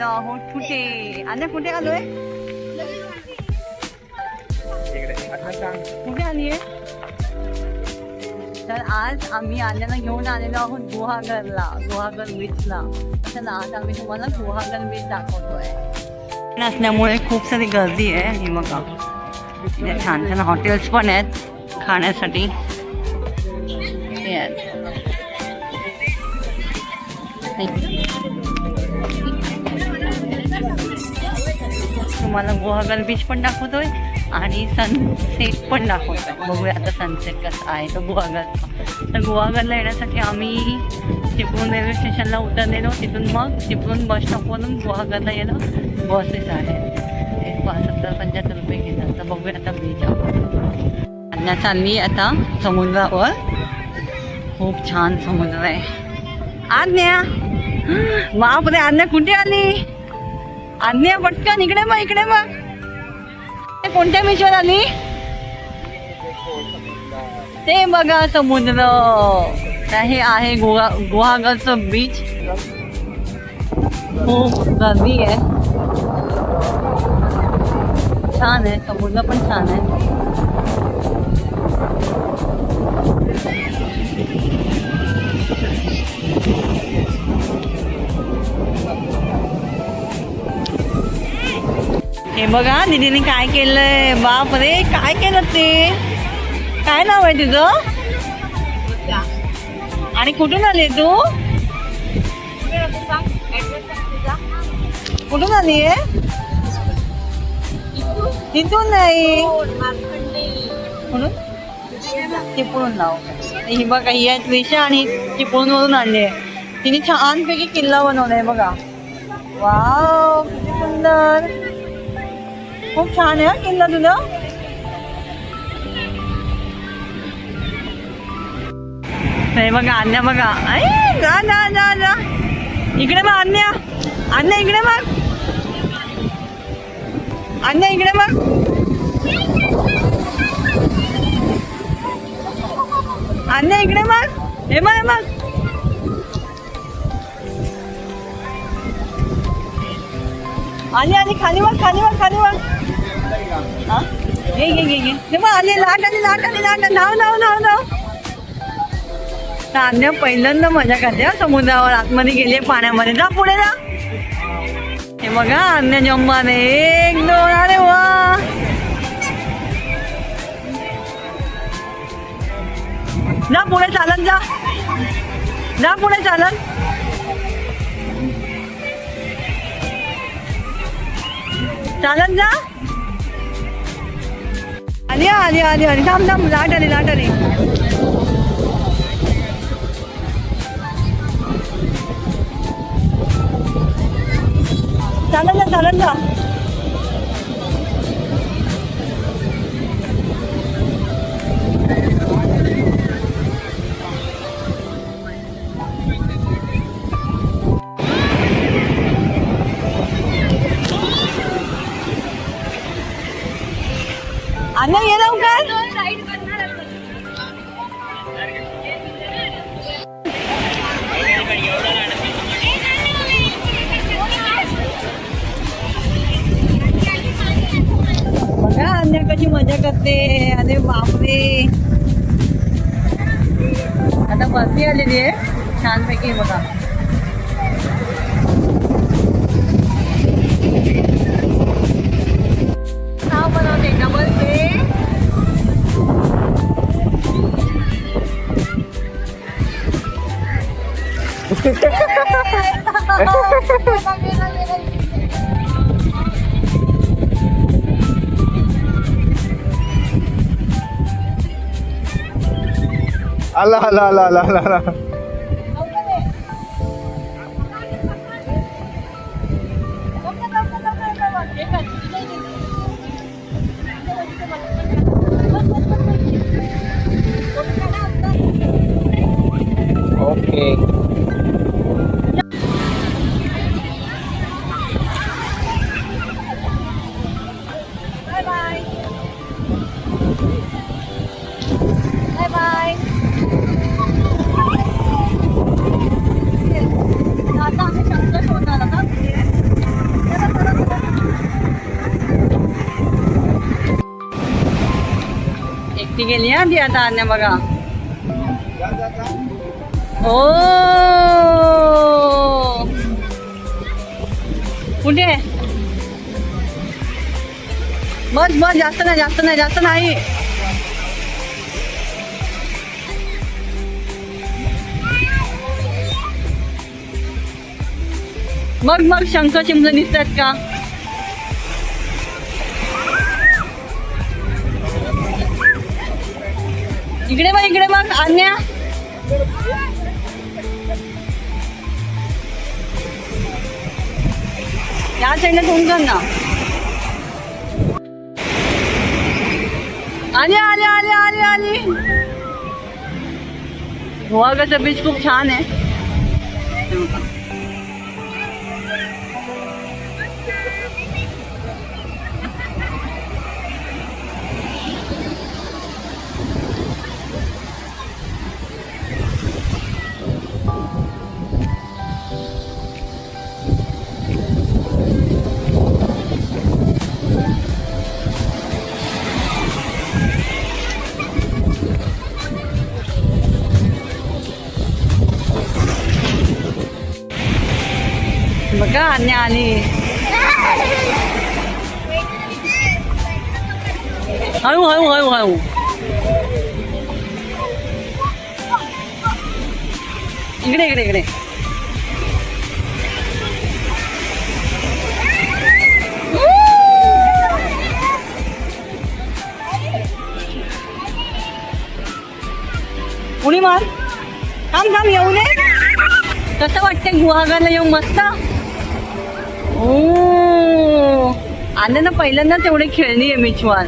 आज आम्ही आलेलो आहोत कुठे आणि कुठे आलोय कुठे आलीये तर आज आम्ही आल्याला घेऊन आलेलो आहोत गुहागरला गुहागर बीचला तर आज आम्ही तुम्हाला गुहागर बीच दाखवतोय नसल्यामुळे खूप सारी गर्दी आहे ही बघा इथे छान छान हॉटेल्स पण आहेत खाण्यासाठी हे आहेत. तुम्हाला गुहागर बीच पण दाखवतोय आणि सनसेट पण दाखवतोय. बघूया आता सनसेट कसा आहे तो गुहागरचा तर गुहागरला येण्यासाठी आम्ही चिपळूण रेल्वे स्टेशनला उतरलेलो. तिथून मग चिपळूण बस स्टॉपवरून गुहागरला येणं बसेस आहेत. सत्तर पंच्याहत्तर रुपये घेतात. तर बघूया आता बीच आज्ञा चालली आता समुद्रावर खूप छान समुद्र आहे. आज्ञा! बापरे आज्ञा कुठे आली? अन्य पटकन इकडे मग इकडे मग कोणत्या बीचवर आली? ते बघा समुद्र. हे आहे गुहा गुहागरचं बीच खूप गर्दी आहे. छान आहे समुद्र पण छान आहे. हे बघा दीदीने काय केलंय? बाप रे काय केलं ते? काय नाव आहे तुझं आणि कुठून आली तू? कुठून आली आहे? तिथून नाही. म्हणून चिपळून नाव. ही बघा ही आहे त्रिशा आणि चिपळून वरून आणली आहे. तिने छानपैकी किल्ला बनवलाय बघा. वाव किती सुंदर. खूप छान आहे हा किल्ला तुझा हे बघा अन्या बघा. ऐ, जा जा जा जा. इकडे मग अन्या. अन्या इकडे मग अन्या इकडे मग अन्या इकडे मग हे मग मग आली आली खाली बघ खाली बघ खाली बघ हा? घे घे घे घे हे बघ आली लाट आली लाट आली लाट नाव नाव नाव नाव. धाव तान्या पहिल्यांदा मजा करते हा समुद्रावर. आतमध्ये गेले पाण्यामध्ये. जा पुढे जा. हे बघा अन्य जम्माने एक दोन अरे वा. जा पुढे चालन जा. जा पुढे चालन. चालत जा आली आली आली आली. थांब थांब लाट आली लाट आली चालत जा चालत जा अन्ना ये लवकर आला आला आला आला आला मोठी गेली हा ती आता अन्या बघा ओ कुठे बस बस जास्त नाही जास्त नाही जास्त नाही मग मग शंख शिंपलं दिसतात का इकडे बघ इकडे बघ अन्या. या साईडला तोंड कर ना. आली आली आली आली आली. कसं बीच खूप छान आहे. बघा अन्य आली हळू हळू हळू हळू. इकडे इकडे इकडे. उडी मार. थांब थांब येऊ दे. कसं वाटतंय गुहागरला येऊन मस्त? ओ आले ना पहिल्यांदाच एवढी खेळली आहे बीचवर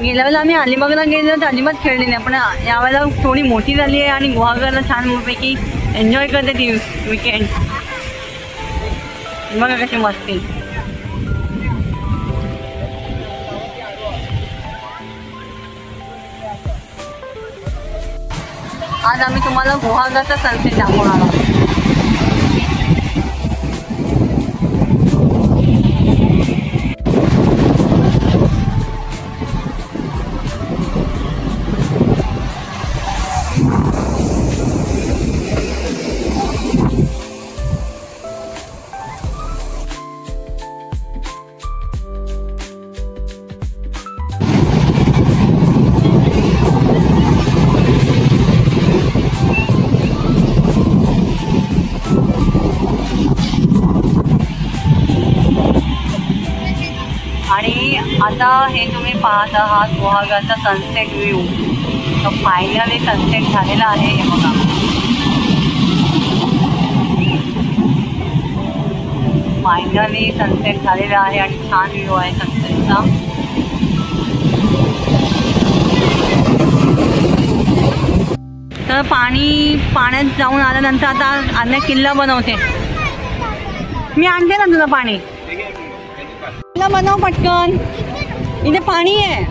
गेल्या वेळेला आम्ही अलिबागला गेलो तर अजिबात खेळली नाही. पण यावेळेला थोडी मोठी झाली आहे आणि गुहागरला छान पैकी एन्जॉय करते ती विकेंड बघा कशी मस्ती आज आम्ही तुम्हाला गुहागरचा सनसेट दाखवणार आहोत. आता हे तुम्ही पाहत आहात गुहागरचा सनसेट व्ह्यू तर फायनली सनसेट झालेला आहे हे बघा. फायनली सनसेट झालेला आहे आणि छान व्ह्यू आहे सनसेटचा तर पाणी पाण्यात जाऊन आल्यानंतर आता अन्य किल्ला बनवते. मी आणते ना तुला पाणी. किल्ला बनव पटकन. इथे पाणी आहे.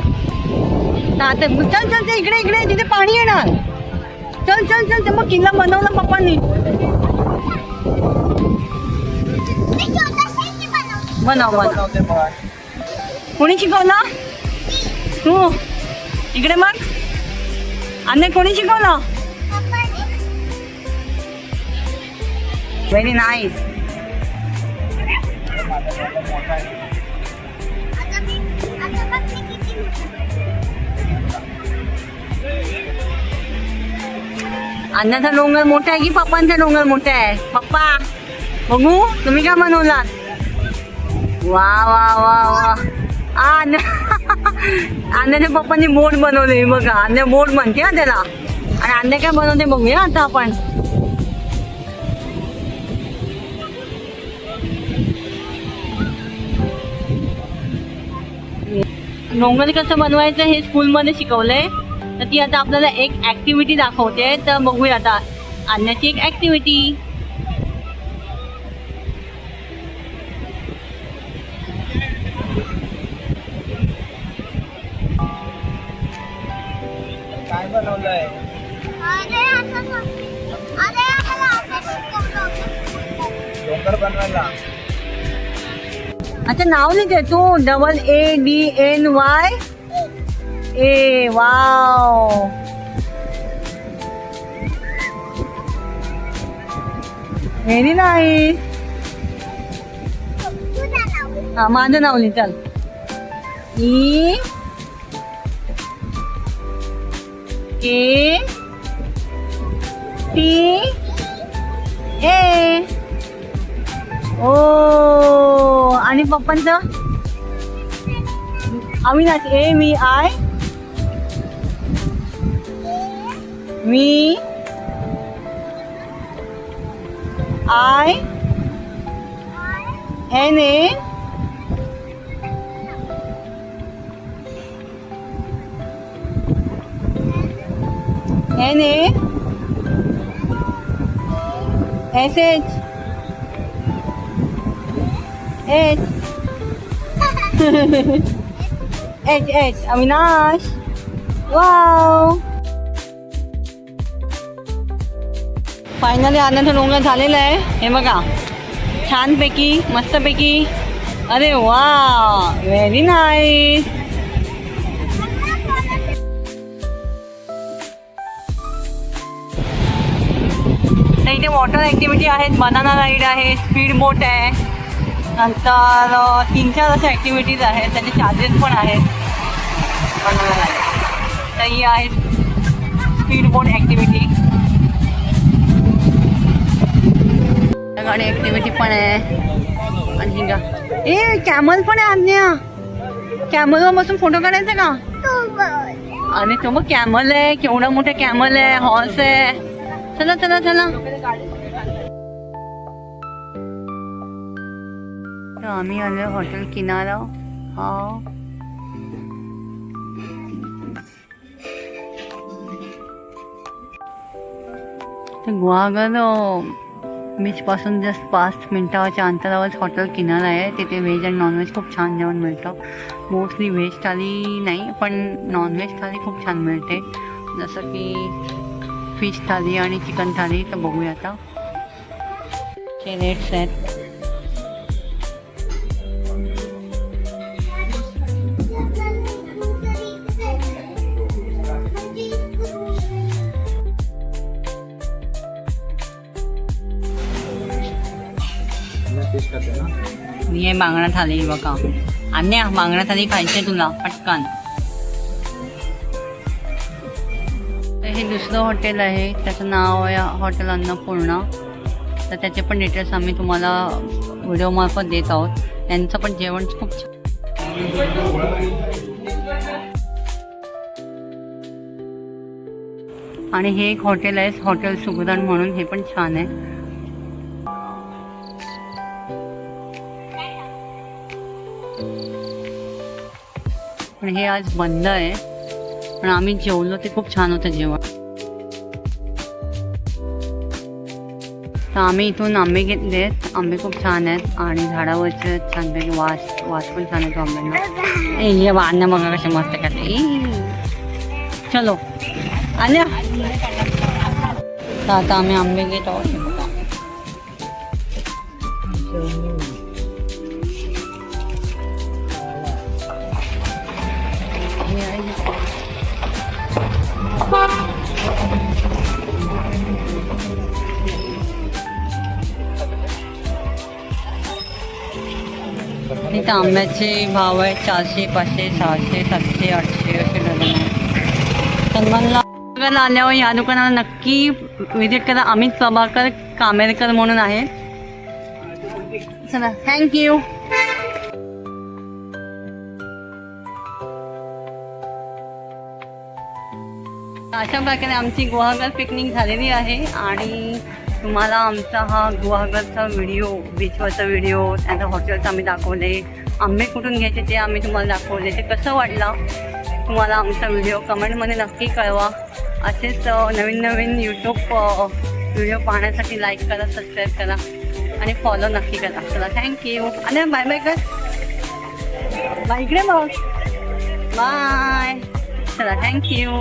आता चल चल ते इकडे इकडे तिथे पाणी येणार चल चल चल ते मग किल्ला बनवला पप्पांनी. बनव बनव. कोणी शिकवला? तू. इकडे मग अन्य कोणी शिकवलं? व्हेरी नाईस अण्णाचा डोंगर मोठा आहे की पप्पांचा डोंगर मोठा आहे? पप्पा बघू तुम्ही काय बनवलात? वा वा वा वा. आ, अन्या पप्पांनी बोट बनवले बघा. अण्णा बोट म्हणते हा त्याला. आणि अण्णा काय बनवते बघूया आता आपण. डोंगर कसं बनवायचं हे स्कूलमध्ये शिकवलंय. तर ती आता आपल्याला एक ऍक्टिव्हिटी दाखवते. तर बघूया आता. आणण्याची एक ऍक्टिव्हिटी काय बनवलंय? डोंगर बनवायला. अच्छा नाव लिहिते तू. Double A D N Y. A wow. Very nice हा माझं नाव लिह चल. ई के टी ए ओ आणि पप्पांचं? Avinash A me I we I N A N A S H H H H Aminash. Wow. Finally आनंद डोंगर झालेला आहे. हे बघा. छानपैकी मस्तपैकी. अरे वा व्हेरी नाईस इथे वॉटर ॲक्टिव्हिटी आहेत बनाना राईड आहे स्पीड बोट आहे. नंतर तीन चार अशा ॲक्टिव्हिटीज आहेत त्याचे चार्जेस पण आहेत. बनाना राईड तर ही आहे स्पीड बोट ॲक्टिव्हिटी गाडी ॲक्टिव्हिटी पण आहे आणि ही गा ए कॅमल पण आहे आज्ञा कॅमलवर बसून फोटो काढायचा का आणि तो मग कॅमल आहे केवढा मोठा कॅमल आहे हॉर्स आहे चला चला चला तर आम्ही आलो हॉटेल किनारा हा तर गुहागर बीचपासून जस्ट पाच मिनटाच्या अंतरावरच हॉटेल किनारा आहे. तिथे व्हेज आणि नॉनव्हेज खूप छान जेवण मिळतं. मोस्टली व्हेज थाली नाही पण नॉनव्हेज थाली खूप छान मिळते. जसं की फिश थाली आणि चिकन थाली तर बघूया आता. रेट्स आहेत मागण्यात हे थाली बघा. अन्या मागण्यात थाली खायचे तुला पटकन. तर हे दुसरं हॉटेल आहे त्याचं नाव आहे हॉटेल अन्नपूर्णा. तर त्याचे पण डिटेल्स आम्ही तुम्हाला व्हिडिओमार्फत देत आहोत. त्यांचं पण जेवण खूप छान. आणि हे एक हॉटेल आहे हॉटेल सुगरण म्हणून हे पण छान आहे. पण हे आज बंद आहे. पण आम्ही जेवलो ते खूप छान होतं जेवण. तर आम्ही इथून आंबे घेतले आहेत आंबे खूप छान आहेत आणि झाडावरचे छानपैकी वास वास पण छान येतो आंब्यांना. ए ये बघा कसे मस्त करते. चलो. आल्या तर आता आम्ही आंबे घेत आहोत. इथं आंब्याचे भाव आहेत चारशे पाचशे सहाशे सातशे आठशे असे डझन आहे सन्मानला आल्यावर या दुकानाला नक्की विजिट करा. अमित प्रभाकर कामेरकर म्हणून आहे. चला थँक्यू अशा प्रकारे आमची गुहागर पिकनिक झालेली आहे आणि तुम्हाला आमचा हा गुहागरचा व्हिडिओ बीचवरचा व्हिडिओ त्यानंतर हॉटेल्स आम्ही दाखवले. आंबे कुठून घ्यायचे ते आम्ही तुम्हाला दाखवले. ते कसं वाटलं तुम्हाला आमचा व्हिडिओ? कमेंटमध्ये नक्की कळवा. असेच नवीन नवीन यूट्यूब व्हिडिओ पाहण्यासाठी लाईक करा सबस्क्राईब करा आणि फॉलो नक्की करा. चला थँक्यू आणि बाय बाय कर बाय इकडे मग बाय चला थँक्यू